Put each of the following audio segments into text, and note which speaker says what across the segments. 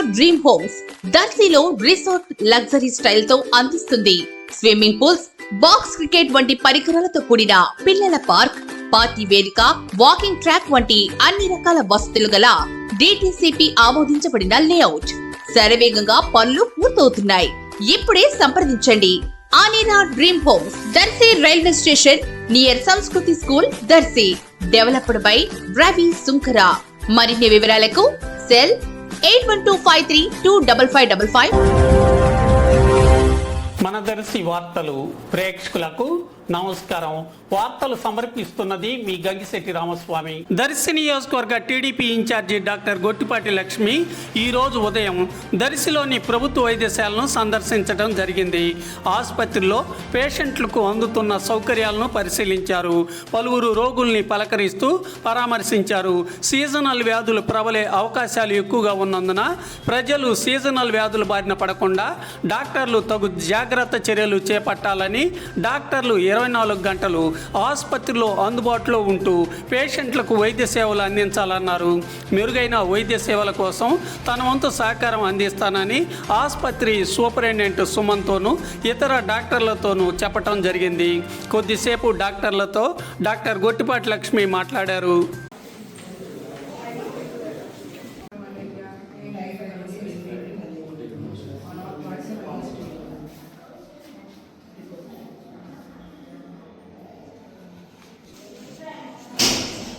Speaker 1: Dream homes దర్శిలో resort luxury స్టైల్తో అందిస్తుంది. స్విమ్మింగ్ పూల్స్ బాక్స్ క్రికెట్ వంటి పరికరాలతో కూడిన పిల్లల పార్క్ పార్టీ వేదిక వాకింగ్ ట్రాక్ వంటి అన్ని రకాల వసతులు గల డిటిసిపి ఆమోదించబడిన లేఅవుట్ శరవేగంగా పనులు పూర్తవుతున్నాయి. ఇప్పుడే సంప్రదించండి. ఆనేరా dream homes Darsi railway station near Sanskriti school Darsi developed by Ravi Sunkara. మరిన్ని వివరాలకు cell eight one two five three two double five double five
Speaker 2: మన దర్శి వార్తలు ప్రేక్షకులకు నమస్కారం. వార్తలు సమర్పిస్తున్నది మీ గంగిశెట్టి రామస్వామి. దర్శి నియోజకవర్గ TDP in charge doctor Gottipati Lakshmi ఈ రోజు ఉదయం దర్శిలోని ప్రభుత్వ వైద్యశాలను సందర్శించడం జరిగింది. ఆసుపత్రిలో పేషెంట్లకు అందుతున్న సౌకర్యాలను పరిశీలించారు. పలువురు రోగుల్ని పలకరిస్తూ పరామర్శించారు. సీజనల్ వ్యాధులు ప్రబలే అవకాశాలు ఎక్కువగా ఉన్నందున ప్రజలు సీజనల్ వ్యాధుల బారిన పడకుండా డాక్టర్లు తగు జాగ్రత్త చర్యలు చేపట్టాలని డాక్టర్లు ఇరవై నాలుగు గంటలు ఆసుపత్రిలో అందుబాటులో ఉంటూ పేషెంట్లకు వైద్య సేవలు అందించాలన్నారు. మెరుగైన వైద్య సేవల కోసం తన వంతు సహకారం అందిస్తానని ఆసుపత్రి సూపరింటెండెంట్ సుమన్తోనూ ఇతర డాక్టర్లతోనూ చెప్పటం జరిగింది. కొద్దిసేపు డాక్టర్లతో డాక్టర్ గొట్టిపాటి లక్ష్మి మాట్లాడారు.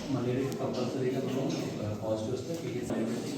Speaker 3: మన కంపల్సరీగా మనం పాజిటివ్ వస్తే